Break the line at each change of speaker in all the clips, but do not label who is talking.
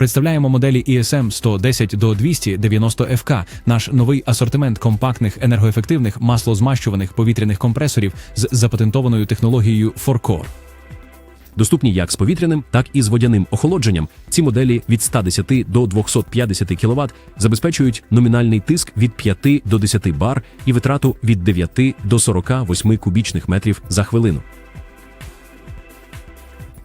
Представляємо моделі ESM 110 до 290 FK, наш новий асортимент компактних енергоефективних маслозмащуваних повітряних компресорів з запатентованою технологією 4Core.
Доступні як з повітряним, так і з водяним охолодженням. Ці моделі від 110 до 250 кВт забезпечують номінальний тиск від 5 до 10 бар і витрату від 9 до 48 кубічних метрів за хвилину.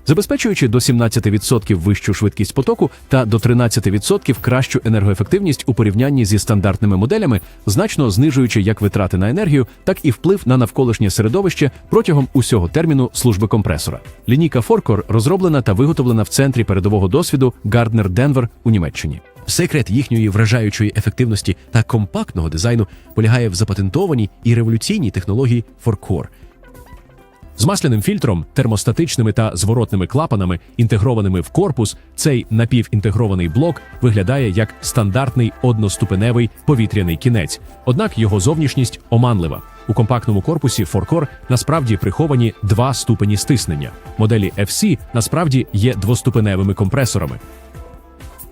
Забезпечуючи до 17% вищу швидкість потоку та до 13% кращу енергоефективність у порівнянні зі стандартними моделями, значно знижуючи як витрати на енергію, так і вплив на навколишнє середовище протягом усього терміну служби компресора. Лінійка Forcore розроблена та виготовлена в центрі передового досвіду Gardner Denver у Німеччині. Секрет їхньої вражаючої ефективності та компактного дизайну полягає в запатентованій і революційній технології Forcore – з масляним фільтром, термостатичними та зворотними клапанами, інтегрованими в корпус, цей напівінтегрований блок виглядає як стандартний одноступеневий повітряний кінець. Однак його зовнішність оманлива. У компактному корпусі Форкор насправді приховані два ступені стиснення. Моделі FC насправді є двоступеневими компресорами.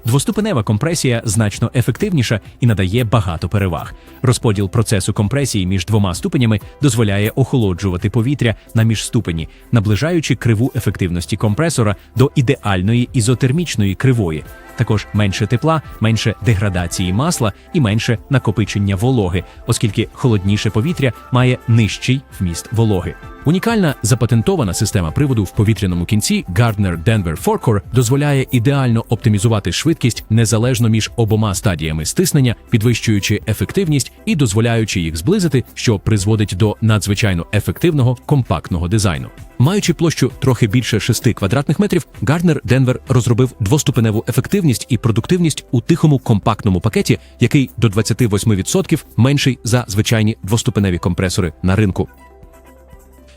Двоступенева компресія значно ефективніша і надає багато переваг. Розподіл процесу компресії між двома ступенями дозволяє охолоджувати повітря на міжступені, наближаючи криву ефективності компресора до ідеальної ізотермічної кривої. Також менше тепла, менше деградації масла і менше накопичення вологи, оскільки холодніше повітря має нижчий вміст вологи. Унікальна запатентована система приводу в повітряному кінці Gardner Denver Forcore дозволяє ідеально оптимізувати швидкість незалежно між обома стадіями стиснення, підвищуючи ефективність і дозволяючи їх зблизити, що призводить до надзвичайно ефективного компактного дизайну. Маючи площу трохи більше 6 квадратних метрів, Gardner Denver розробив двоступеневу ефективність і продуктивність у тихому компактному пакеті, який до 28% менший за звичайні двоступеневі компресори на ринку.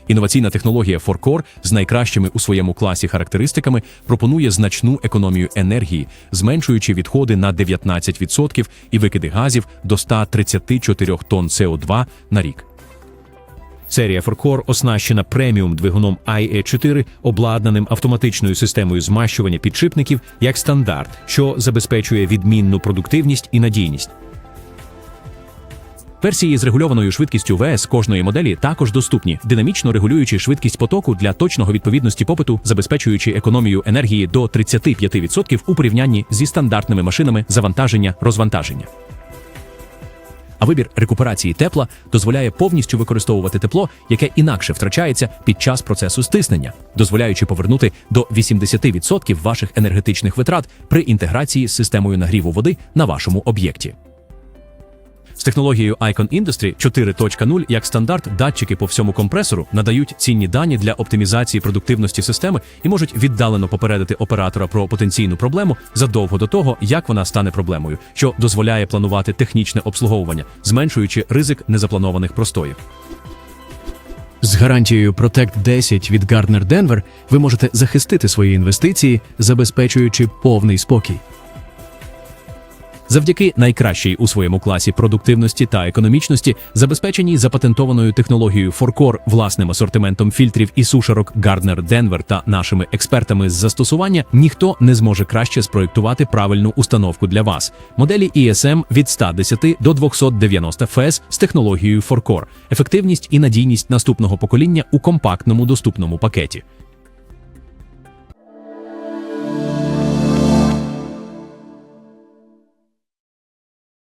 Інноваційна технологія 4Core з найкращими у своєму класі характеристиками пропонує значну економію енергії, зменшуючи відходи на 19% і викиди газів до 134 тонн СО2 на рік. Серія 4Core оснащена преміум двигуном IE4, обладнаним автоматичною системою змащування підшипників як стандарт, що забезпечує відмінну продуктивність і надійність. Версії з регульованою швидкістю ВС кожної моделі також доступні, динамічно регулюючи швидкість потоку для точного відповідності попиту, забезпечуючи економію енергії до 35% у порівнянні зі стандартними машинами завантаження розвантаження. А вибір рекуперації тепла дозволяє повністю використовувати тепло, яке інакше втрачається під час процесу стиснення, дозволяючи повернути до 80% ваших енергетичних витрат при інтеграції з системою нагріву води на вашому об'єкті. Технологією Icon Industry 4.0 як стандарт датчики по всьому компресору надають цінні дані для оптимізації продуктивності системи і можуть віддалено попередити оператора про потенційну проблему задовго до того, як вона стане проблемою, що дозволяє планувати технічне обслуговування, зменшуючи ризик незапланованих простоїв.
З гарантією Protect 10 від Gardner Denver ви можете захистити свої інвестиції, забезпечуючи повний спокій.
Завдяки найкращій у своєму класі продуктивності та економічності, забезпеченій запатентованою технологією 4Core, власним асортиментом фільтрів і сушарок Gardner Denver та нашими експертами з застосування, ніхто не зможе краще спроєктувати правильну установку для вас. Моделі ESM від 110 до 290 FS з технологією 4Core, ефективність і надійність наступного покоління у компактному доступному пакеті.